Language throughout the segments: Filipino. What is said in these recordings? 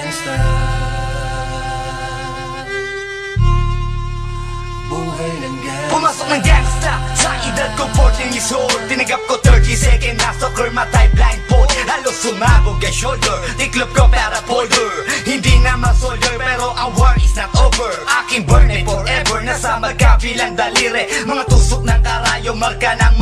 gangsta Buhay ng gangsta. Pumasok ng gangsta. Sa edad ko 14 years old. Tinagap ko 30 second. Na soccer matay blindfold. Halos sumabog ang shoulder. Tiklop ko para folder. Hindi naman soldier pero ang war is not over. Aking burn ay forever. Nasa magkabilang daliri. Mga tusok ng karayo Marka ng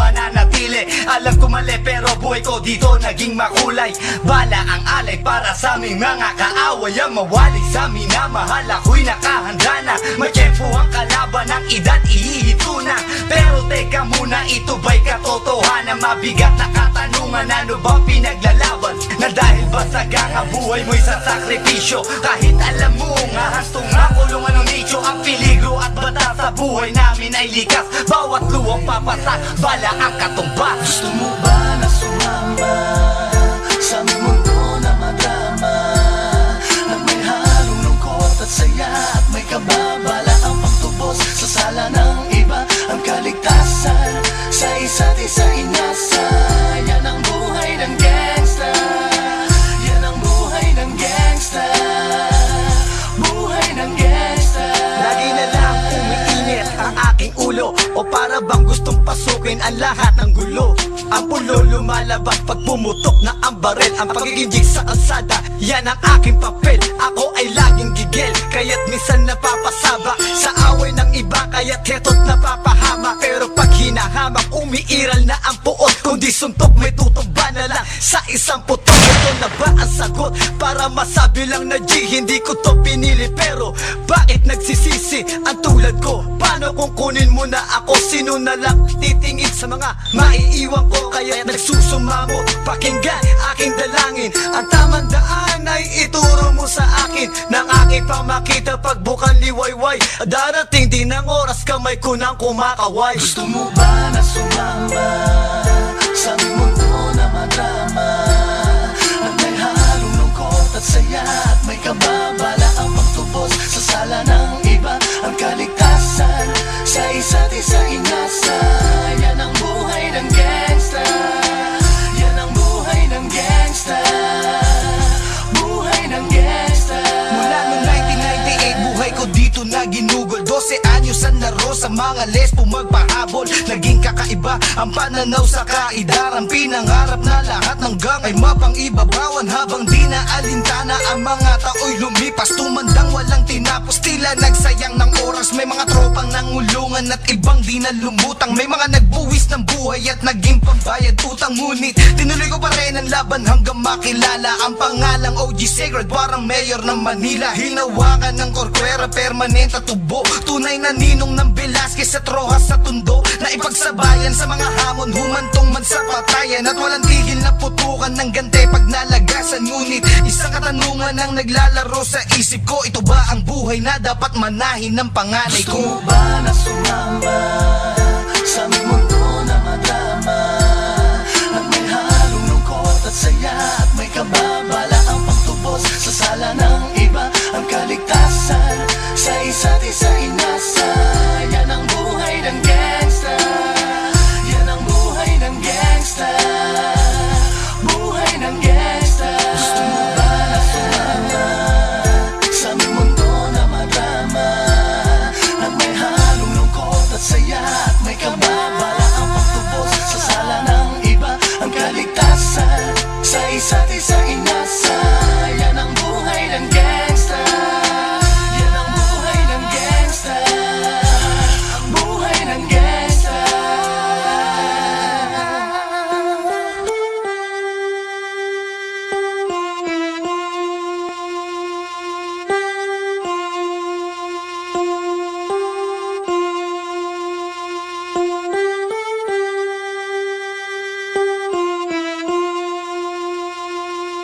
mananatili Alam ko mali pero buhay ko dito naging makulay. Bala ang alay para sa aming mga kaaway. Ang mawalay sa minamahal Ako'y nakahanda na. May tempo ang kalaban ng edad ihihito na. Pero teka muna ito ba'y katotohanan Mabigat na katanungan? Ano ba pinaglalaban? Na dahil ba sa buhay mo'y sa sakripisyo? Kahit alam mo nga hasto nga kulungan ng nicho Ang peligro at bata sa buhay namin ay likas. Bawat luwang papasak bala ang katumbas At may kababala ang pagtubos Sa sala ng iba Ang kaligtasan Sa isa't isa inasa. Yan ang buhay ng gangsta. Yan ang buhay ng gangsta. Buhay ng gangsta. Lagi na lang umiinit ang aking ulo O para bang gustong pasukin ang lahat ng gulo. Ang pulo lumalabas pag pumutok na ang barel Ang pagiging sa kalsada, yan ang aking papel. Ako ay laging gigil, kaya't minsan napapasaba Sa away ng iba, kaya't heto't napapahama Pero pag hinahamak, umiiral na ang puot Kung di suntok, may tutumba na lang sa isang putok Ito na ba ang sagot? Para masabi lang na G, hindi ko to pinili Pero bakit nagsisisi ang tulad ko? Paano kung kunin mo na ako? Sino na lang titingin sa mga maiiwan ko? Kaya nagsusumamo, pakinggan aking dalangin Ang tamang daan Aking pamakita pagbukan liwayway. Darating din ang oras kamay ko nang kumakaway. Gusto mo ba na sumama? Sa mundo 12 años. Ang laro sa mga lesbo magpahabol Naging kakaiba ang pananaw sa kaidaran Pinangarap na lahat ng gang ay mapang-ibabawan Habang di na alintana ang mga tao'y lumipas. Tumandang walang tinapos, tila nagsayang ng oras. May mga tropang nangulungan at ibang di na lumutang May mga nagbuwis ng buhay at naging pambayad utang. Ngunit tinuloy ko pa rin ang laban hanggang makilala Ang pangalang OG Sacred parang mayor ng Manila. Hinawakan ng korkwera permanent at tubo. Tunay na ninong ng Velasquez at Rojas sa tundo? Na ipagsabayan sa mga hamon humantong man sa patayan. At walang tigil na putukan ng gante pag nalagasan. Ngunit isang katanungan ang naglalaro sa isip ko. Ito ba ang buhay na dapat manahin ng panganay Gusto ko? mo ba na sumama Sa mundo